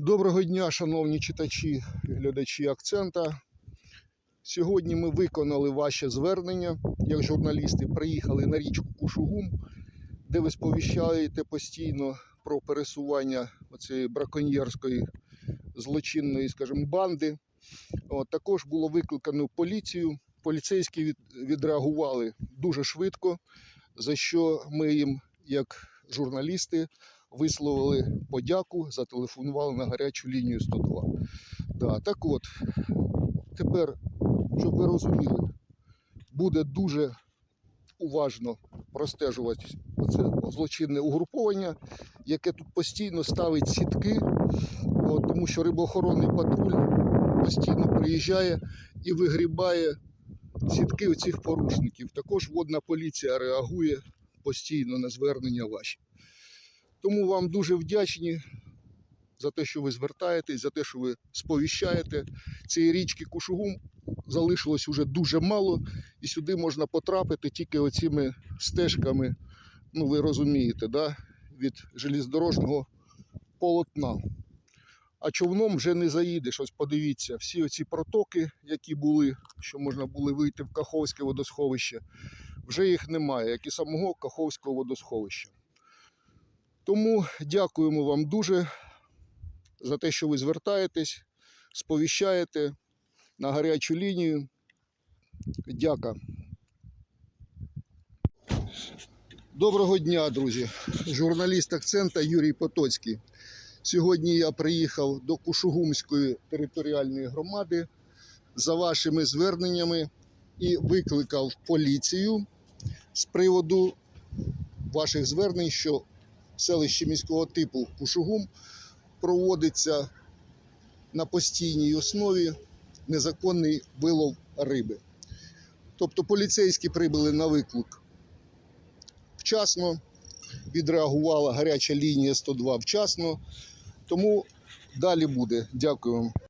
Доброго дня, шановні читачі і глядачі акцента. Сьогодні ми виконали ваше звернення як журналісти. Приїхали на річку Кушугум, де ви сповіщаєте постійно про пересування цієї браконьєрської злочинної, скажімо, банди. От, також було викликано поліцію. Поліцейські від, відреагували дуже швидко, за що ми їм, як журналісти, висловили подяку, зателефонували на гарячу лінію 102. Да, так от, тепер, щоб ви розуміли, буде дуже уважно простежувати це злочинне угруповання, яке тут постійно ставить сітки, тому що рибоохоронний патруль постійно приїжджає і вигрібає сітки цих порушників. Також водна поліція реагує постійно на звернення ваші. Тому вам дуже вдячні за те, що ви звертаєтесь, за те, що ви сповіщаєте. Цієї річки Кушугум залишилось уже дуже мало, і сюди можна потрапити тільки оціми стежками, ну ви розумієте, да? від железнодорожного полотна. А човном вже не заїдеш. Ось подивіться, всі оці протоки, які були, що можна було вийти в Каховське водосховище, вже їх немає, як і самого Каховського водосховища. Тому дякуємо вам дуже за те, що ви звертаєтесь, сповіщаєте на гарячу лінію. Дяка. Доброго дня, друзі. Журналіст акцента Юрій Потоцький. Сьогодні я приїхав до Кушугумської територіальної громади за вашими зверненнями і викликав поліцію з приводу ваших звернень, що селищі міського типу Кушугум проводиться на постійній основі незаконний вилов риби. Тобто поліцейські прибули на виклик вчасно, відреагувала гаряча лінія 102 вчасно. Тому далі буде. Дякую вам.